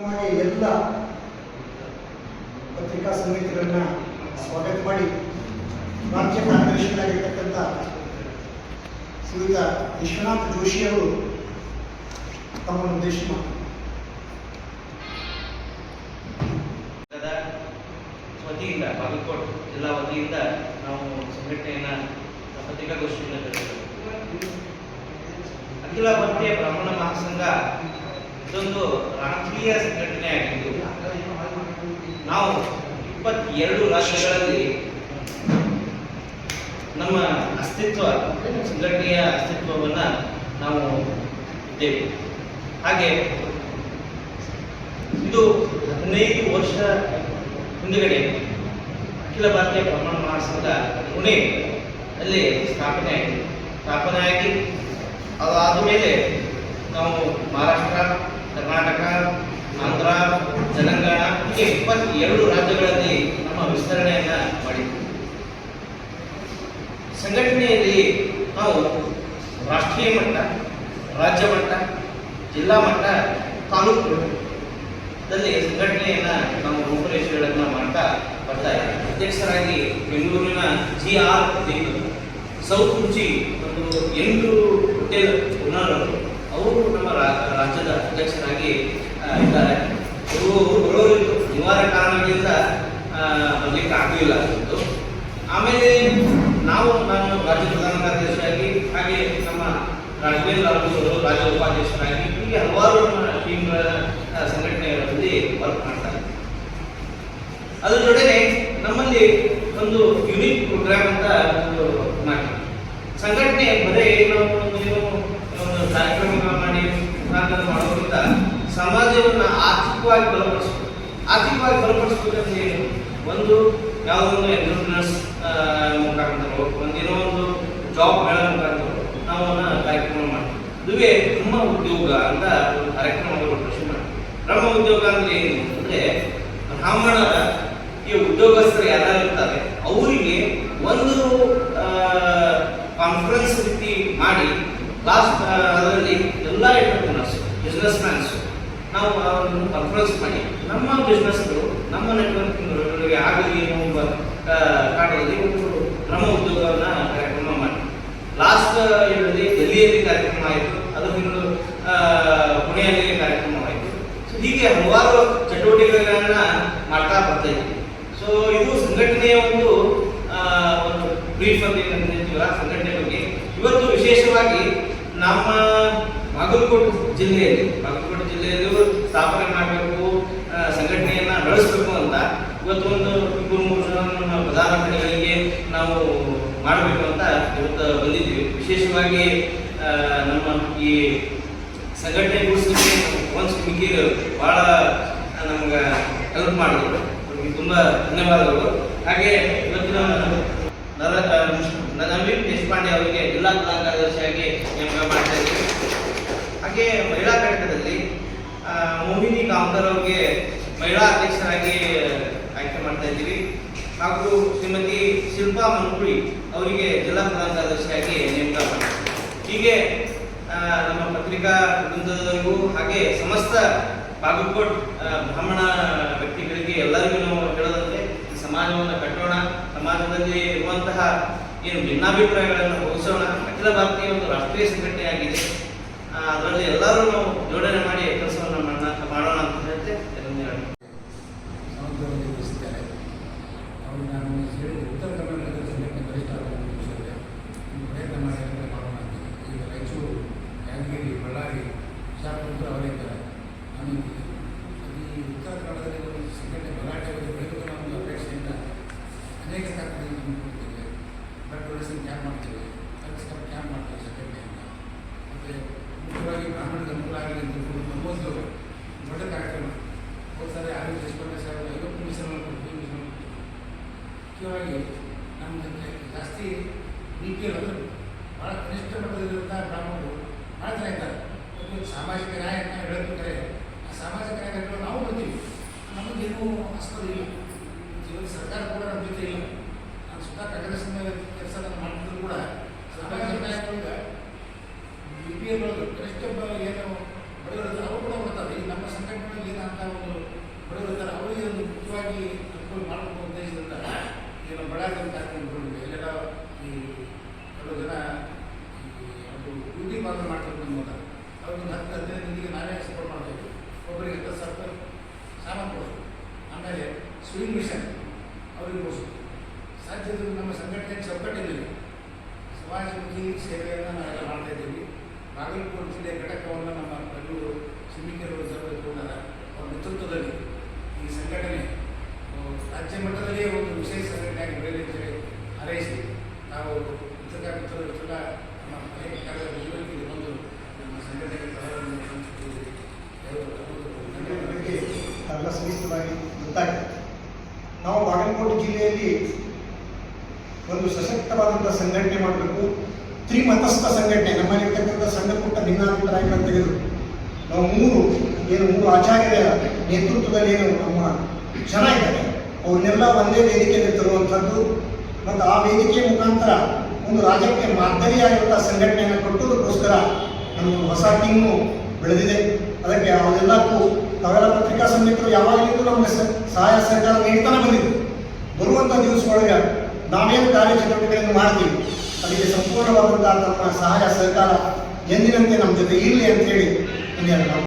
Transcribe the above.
ನಮಗೆ ಎಲ್ಲ ಪತ್ರಿಕಾ ಸಮಿತಿಗಳನ್ನ ಸ್ವಾಗತ ಮಾಡಿ ರಾಜ್ಯ ಕಾರ್ಯದರ್ಶಿಗಳಾಗಿರ್ತಕ್ಕಂಥ ಶ್ರೀಯುತ ವಿಶ್ವನಾಥ್ ಜೋಶಿ ಅವರು ತಮ್ಮನ್ನು ಉದ್ದೇಶ ಮಾಡಿ ವತಿಯಿಂದ ಬಾಗಲಕೋಟ್ ಜಿಲ್ಲಾ ವತಿಯಿಂದ ನಾವು ಸಂಘಟನೆಯನ್ನ ಪತ್ರಿಕಾಗೋಷ್ಠಿಯನ್ನು ನಡೆಸಿದ್ದೇವೆ ಅಖಿಲ ಭಾರತೀಯ ಬ್ರಾಹ್ಮಣ ಮಹಾಸಂಘ ಇದೊಂದು ರಾಷ್ಟ್ರೀಯ ಸಂಘಟನೆ ಆಗಿದ್ದು, ನಾವು ಇಪ್ಪತ್ತೆರಡು ರಾಷ್ಟ್ರಗಳಲ್ಲಿ ನಮ್ಮ ಅಸ್ತಿತ್ವ, ಸಂಘಟನೆಯ ಅಸ್ತಿತ್ವವನ್ನು ನಾವು ಇದ್ದೇವೆ. ಹಾಗೆ ಇದು ಹದಿನೈದು ವರ್ಷ ಹಿಂದುಗಡೆ ಅಖಿಲ ಭಾರತೀಯ ಬ್ರಾಹ್ಮಣ ಮಹಾಸಂಘ ಪುಣೆ ಅಲ್ಲಿ ಸ್ಥಾಪನೆ ಆಯಿತು. ಸ್ಥಾಪನೆ ಆಗಿ ಅದಾದ ಮೇಲೆ ನಾವು ಮಹಾರಾಷ್ಟ್ರ ಕರ್ನಾಟಕ, ಆಂಧ್ರ, ತೆಲಂಗಾಣ, ಹೀಗೆ ಇಪ್ಪತ್ತೆರಡು ರಾಜ್ಯಗಳಲ್ಲಿ ನಮ್ಮ ವಿಸ್ತರಣೆಯನ್ನ ಮಾಡಿದ್ವಿ. ಸಂಘಟನೆಯಲ್ಲಿ ನಾವು ರಾಷ್ಟ್ರೀಯ ಮಟ್ಟ, ರಾಜ್ಯ ಮಟ್ಟ, ಜಿಲ್ಲಾ ಮಟ್ಟ, ತಾಲೂಕು ದಲ್ಲಿ ಸಂಘಟನೆಯನ್ನ ನಾವು ರೂಪರೇಷೆಗಳನ್ನ ಮಾಡ್ತಾ ಬರ್ತಾ ಇದ್ದೀವಿ. ಅಧ್ಯಕ್ಷರಾಗಿ ಬೆಂಗಳೂರಿನ ಜಿ ಆರ್ ಸೌತ್ ರುಚಿ ಒಂದು ಎಂಟು ಹೋಟೆಲ್ ರಾಜ್ಯದ ಅಧ್ಯಕ್ಷರಾಗಿ ಇದ್ದಾರೆ. ಇವರು ಬರೋರು ಅನಿವಾರ್ಯ ಕಾರಣಗಳಿಂದ ಬರಲಿಕ್ಕೆ ಆಗಲಿಲ್ಲ ಅಂತ ಆಮೇಲೆ ನಾವು ನಾನು ರಾಜ್ಯ ಪ್ರಧಾನ ಕಾರ್ಯದರ್ಶಿಯಾಗಿ, ಹಾಗೆ ನಮ್ಮ ರಾಜವೇಂದ್ರ ಅವರು ರಾಜ್ಯ ಉಪಾಧ್ಯಕ್ಷರಾಗಿ ಹೀಗೆ ಹಲವಾರು ಟೀಮ್ಗಳ ಸಂಘಟನೆಗಳಲ್ಲಿ ವರ್ಕ್ ಮಾಡ್ತಾರೆ. ಅದರ ಜೊತೆಗೆ ನಮ್ಮಲ್ಲಿ ಒಂದು ಯುನಿಕ್ ಪ್ರೋಗ್ರಾಮ್ ಅಂತ ಒಂದು ಮಾಡಿ ಸಂಘಟನೆ ಬರೀ ನಾವು ಒಂದು ಕಾರ್ಯಕ್ರಮ ಮಾಡಿ ಮುಖಾಂತರ ಮಾಡೋದ್ರಿಂದ ಸಮಾಜವನ್ನು ಆರ್ಥಿಕವಾಗಿ ಬಲಪಡಿಸ್ಬೇಕು. ಆರ್ಥಿಕವಾಗಿ ಬಲಪಡಿಸ್ಬೇಕಂದ್ರೆ ಏನು? ಒಂದು, ಯಾವುದೋ ಒಂದು ಎಂಟರ್ಪ್ರಿನರ್ಸ್ ಮುಖಾಂತರ ಒಂದೇನೋ ಒಂದು ಜಾಬ್ ಮೇಳ ಮುಖಾಂತರ ನಾವು ಕಾರ್ಯಕ್ರಮ ಮಾಡ್ತೀವಿ. ಇದುವೇ ಬ್ರಹ್ಮ ಉದ್ಯೋಗ ಅಂತ ಒಂದು ಕಾರ್ಯಕ್ರಮವನ್ನು ಪ್ರಶ್ನೆ ಮಾಡ್ತೀವಿ ಬ್ರಹ್ಮ ಉದ್ಯೋಗ ಅಂದ್ರೆ ಏನು? ಅಂದ್ರೆ ಬ್ರಾಹ್ಮಣರ ಈ ಉದ್ಯೋಗಸ್ಥರು ಯಾರು ಇರ್ತಾರೆ ಅವರಿಗೆ ಒಂದು ಕಾನ್ಫರೆನ್ಸ್ ರೀತಿ ಮಾಡಿ ಲಾಸ್ಟ್ ಅದರಲ್ಲಿ ಎಲ್ಲ ಬಿಸ್ನೆಸ್ ಮ್ಯಾನ್ಸ್ ನಾವು ಅವರನ್ನು ಕನ್ಫರೆನ್ಸ್ ಮಾಡಿ. ನಮ್ಮ ಬಿಸ್ನೆಸ್ಗಳು ನಮ್ಮ ನೆಟ್ವರ್ಕಿಂಗ್ಗಳಿಗೆ ಆಗಲಿ ಎಂಬ ಒಬ್ಬ ಕಾರಣದಲ್ಲಿ ಒಂದು ಕ್ರಮ ಉದ್ಯೋಗವನ್ನು ಕಾರ್ಯಕ್ರಮ ಮಾಡಿ. ಲಾಸ್ಟ್ ಇದರಲ್ಲಿ ಡೆಲ್ಲಿಯಲ್ಲಿ ಕಾರ್ಯಕ್ರಮ ಆಯಿತು ಅದು ಆ, ಪುಣೆಯಲ್ಲಿ ಕಾರ್ಯಕ್ರಮ ಆಯಿತು ಸೊ ಹೀಗೆ ಹಲವಾರು ಚಟುವಟಿಕೆಗಳನ್ನು ಮಾಡ್ತಾ ಬರ್ತಾ ಇದ್ದೀವಿ ಸೊ ಇದು ಸಂಘಟನೆಯ ಒಂದು ಒಂದು ಬ್ರೀಫ್ ಅಂತ ಹೇಳ್ತೀವಲ್ಲ ಸಂಘಟನೆ ಬಗ್ಗೆ. ಇವತ್ತು ವಿಶೇಷವಾಗಿ ನಮ್ಮ ಬಾಗಲಕೋಟೆ ಜಿಲ್ಲೆಯಲ್ಲಿ ಸ್ಥಾಪನೆ ಮಾಡಬೇಕು ಸಂಘಟನೆಯನ್ನ ಬೆಳೆಸಬೇಕು ಅಂತ ಇವತ್ತು ಒಂದು ಇಬ್ಬರು ಮೂರು ಜನ ಪ್ರಧಾನಮಂತ್ರಿಗಳಿಗೆ ನಾವು ಮಾಡಬೇಕು ಅಂತ ಇವತ್ತು ಬಂದಿದ್ದೀವಿ. ವಿಶೇಷವಾಗಿ ನಮ್ಮ ಈ ಸಂಘಟನೆ ಗುಡಿಸಲಿಕ್ಕೆ ಒಂದು ಸ್ಪೀಕರ್ ಭಾಳ ನಮ್ಗೆ ಹೆಲ್ಪ್ ಮಾಡಿದ್ರು. ಅವ್ರಿಗೆ ತುಂಬ ಧನ್ಯವಾದಗಳು. ಹಾಗೆ ಇವತ್ತಿನ ನರ ನವೀನ್ ದೇಶಪಾಂಡೆ ಅವರಿಗೆ ಜಿಲ್ಲಾ ಕಲಾ ಕಾರ್ಯದರ್ಶಿಯಾಗಿ ನೇಮಕ ಮಾಡ್ತಾ ಇದ್ದೀವಿ ಹಾಗೆ ಮಹಿಳಾ ಘಟಕದಲ್ಲಿ ಆ, ಅವರಿಗೆ ಮಹಿಳಾ ಅಧ್ಯಕ್ಷರಾಗಿ ಆಯ್ಕೆ ಮಾಡ್ತಾ ಇದ್ದೀವಿ. ಹಾಗೂ ಶ್ರೀಮತಿ ಶಿಲ್ಪಾ ಮನ್ಕುಳಿ ಅವರಿಗೆ ಜಿಲ್ಲಾ ಪ್ರಧಾನ ಕಾರ್ಯದರ್ಶಿಯಾಗಿ ನೇಮಕ ಹೀಗೆ ನಮ್ಮ ಪತ್ರಿಕಾ ವೃಂದದವರಿಗೂ ಹಾಗೆ ಸಮಸ್ತ ಬಾಗಲಕೋಟ್ ಬ್ರಾಹ್ಮಣ ವ್ಯಕ್ತಿಗಳಿಗೆ ಎಲ್ಲರಿಗೂ ನಾವು ಹೇಳದಂತೆ ಸಮಾಜವನ್ನು ಕಟ್ಟೋಣ. ಸಮಾಜದಲ್ಲಿ ಇರುವಂತಹ ಏನು ಭಿನ್ನಾಭಿಪ್ರಾಯಗಳನ್ನು ಹೋಗಿಸೋಣ ಅಖಿಲ ಭಾರತೀಯ ಒಂದು ರಾಷ್ಟ್ರೀಯ ಸಂಘಟನೆಯಾಗಿದೆ. ಅದರಲ್ಲಿ ಎಲ್ಲರೂ ನಾವು ಜೋಡಣೆ ಮಾಡಿ ಕೆಲಸವನ್ನು ಮಾಡೋಣ ಅಂತ ನಾನು ಹೇಳಿ ಉತ್ತರ ಕರ್ನಾಟಕದ ಸಂಘಟನೆ ಬಲಿಷ್ಠ ಆಗುವ ವಿಷಯದಲ್ಲಿ ಪ್ರಯತ್ನ ಈಗ ರಾಯಚೂರು, ಯಾದಗಿರಿ, ಬಳ್ಳಾರಿ ವಿಶಾಖಪಟ್ಟಣ ಅವರೇ ಇದ್ದಾರೆ. ನಾನು ಈ ಉತ್ತರ ಕನ್ನಡದಲ್ಲಿ ಒಂದು ಸಂಘಟನೆ ಬಗ್ಗೆ ಬೆಳೆಯುವ ಒಂದು ಅಪೇಕ್ಷೆಯಿಂದ ಅನೇಕ ಕಾರ್ಯಕ್ರಮಗಳನ್ನು ಹಮ್ಮಿಕೊಳ್ತೇವೆ ಬ್ಲಡ್ ಡೊನೇಷನ್ ಕ್ಯಾಂಪ್ ಮಾಡ್ತೇವೆ. ರಕ್ತಸ್ರಾವ ಕ್ಯಾಂಪ್ ಮಾಡ್ತೇವೆ ಸಂಘಟನೆಯಿಂದ. ಮತ್ತು ಮುಖ್ಯವಾಗಿ ಬ್ರಾಹ್ಮಣದ ಅನುಕೂಲ ಆಗಲಿ ಅಂತ ನಮ್ಮೊಂದು ಮುಖ್ಯವಾಗಿ ನಮ್ಮಲ್ಲಿ ಜಾಸ್ತಿ ಬಿ ಪಿ ಎಲ್ ಅಂದರೆ ಭಾಳ ಕನಿಷ್ಠ ಮಟ್ಟದಲ್ಲಿರುವಂಥ ಬ್ರಾಹ್ಮಣರು ಭಾಳ ಇದ್ದಾರೆ ಒಂದು ಸಾಮಾಜಿಕ ನ್ಯಾಯ ಅಂತ ಹೇಳಬೇಕಾದ್ರೆ ಆ ಸಾಮಾಜಿಕ ನ್ಯಾಯಗಳು ನಾವು ಬರ್ತೀವಿ ನಮಗೇನು ಇಲ್ಲ. ಇವತ್ತು ಸರ್ಕಾರ ಕೂಡ ನಮ್ಮ ಜೊತೆ ಇಲ್ಲ. ನಾನು ಸುತ್ತ ಕೆಲಸ ನಾನು ಮಾಡ್ತಿದ್ರು ಕೂಡ ಸಾಮಾಜಿಕ ನ್ಯಾಯಗಳಿಗೆ ಬಿ ಪಿ ಎಲ್ ಒಳಗೆ ಕನಿಷ್ಠ ಬ- ಏನು ಬಡವರಿದ್ದಾರೆ ಅವರು ಕೂಡ ಬರ್ತಾರೆ ಈ ನಮ್ಮ ಸಂಘಟನೆಯಲ್ಲಿ ಏನಂತ ಒಂದು ಬಡವರಿದ್ದಾರೆ ಅವರಿಗೆ ಒಂದು ಮುಖ್ಯವಾಗಿ ಅನುಕೂಲ ಮಾಡಬೇಕು ಉದ್ದೇಶದಿಂದ ಏನು ಬಳ್ಳಾರಿ ಕಾರ್ಯಕ್ರಮಗಳಿವೆ ಎಲ್ಲೆಲ್ಲ ಈ ಕೆಲವು ಜನ ಈ ಒಂದು ಬ್ಯೂಟಿ ಪಾರ್ಲರ್ ಮಾಡ್ತಾರೆ ನಮ್ಮ ಮೂಲಕ ಅವ್ರಿಗೆ ಹತ್ತು ಹದಿನೈದು ಮಂದಿಗೆ ನಾವೇ ಸಪೋರ್ಟ್ ಮಾಡ್ತಾ ಇದ್ವಿ ಒಬ್ಬರಿಗೆ ಹತ್ತು ಸಾವಿರ ರೂಪಾಯಿ ಸಾಮಾನು ಕೊಡೋದು ಆಮೇಲೆ ಸ್ವಿಂಗ್ ಮಿಷನ್ ಅವರಿಗೋಸ್ಕರ ಕೊಡಿಸೋದು ಸಾಧ್ಯತೆ ನಮ್ಮ ಸಂಘಟನೆ ಚೌಕಟ್ಟಿನಲ್ಲಿ ಸಮಾಜಮುಖಿ ಸೇವೆಯನ್ನು ನಾವೆಲ್ಲ ಮಾಡ್ತಾ ಇದ್ದೀವಿ. ಬಾಗಲಕೋಟೆ ಜಿಲ್ಲೆ ಘಟಕವನ್ನು ನಮ್ಮ ಬೆಂಗಳೂರು ಸಿಮಿಕೆರವರು ಕೂಡ ಅವರ ನೇತೃತ್ವದಲ್ಲಿ ಈ ಸಂಘಟನೆ ರಾಜ್ಯ ಮಟ್ಟದಲ್ಲಿ ಒಂದು ವಿಶೇಷ ಸಂಘಟನೆಯಾಗಿ ಬೆಳೆಯಲಿ ಅಂತೇಳಿ ಹಾರೈಸಿ ನಾವು ಪತ್ರಿಕಾ ಕೂಡ ನಮ್ಮ ಅನೇಕ ಜೀವನಕ್ಕೆ ಬಂದು ನಮ್ಮ ಸಂಘಟನೆಗೆ ಬಗ್ಗೆ ತಮ್ಮದು ಎಲ್ಲ ಸವಿಸ್ತರವಾಗಿ ಗೊತ್ತಾಗಿದೆ. ನಾವು ಬಾಗಲಕೋಟೆ ಜಿಲ್ಲೆಯಲ್ಲಿ ಒಂದು ಸಶಕ್ತವಾದಂಥ ಸಂಘಟನೆ ಮಾಡಬೇಕು. ತ್ರಿಮತಸ್ಥ ಸಂಘಟನೆ ನಮ್ಮಲ್ಲಿರ್ತಕ್ಕಂಥ ಸಣ್ಣ ಪುಟ್ಟ ಭಿನ್ನಾಭಿಪ್ರಾಯಗಳನ್ನು ತೆಗೆದು ನಾವು ಮೂರು, ಏನು ಮೂರು ಆಚಾರ್ಯರ ನೇತೃತ್ವದಲ್ಲಿ ಏನು ನಮ್ಮ ಜನ ಇದ್ದಾರೆ ಅವ್ರನ್ನೆಲ್ಲ ಒಂದೇ ವೇದಿಕೆಯಲ್ಲಿ ತರುವಂಥದ್ದು. ಮತ್ತು ಆ ವೇದಿಕೆಯ ಮುಖಾಂತರ ಒಂದು ರಾಜ್ಯಕ್ಕೆ ಮಾದರಿಯಾಗಿರುವಂಥ ಸಂಘಟನೆಯನ್ನು ಕೊಟ್ಟುದಕ್ಕೋಸ್ಕರ ನಮ್ಮ ಹೊಸ ಟೀಮು ಬೆಳೆದಿದೆ. ಅದಕ್ಕೆ ಅವೆಲ್ಲಕ್ಕೂ ತಾವೆಲ್ಲ ಪತ್ರಿಕಾ ಸಮಿತಿಗಳು ಯಾವಾಗಲಿಂದ ನಮಗೆ ಸಹಾಯ ಸರ್ಕಾರ ನೀಡ್ತಾನೆ ಬಂದಿದೆ ಬರುವಂಥ ಒಳಗೆ ನಾವೇನು ಕಾರ್ಯಚಟುವಟಿಕೆಗಳನ್ನು ಮಾಡ್ತೀವಿ? ಅದಕ್ಕೆ ಸಂಪೂರ್ಣವಾದಂತಹ ನಮ್ಮ ಸಹಾಯ ಸರ್ಕಾರ ಎಂದಿನಂತೆ ನಮ್ಮ ಜೊತೆ ಇರಲಿ ಅಂತೇಳಿ ಇಂದಿನ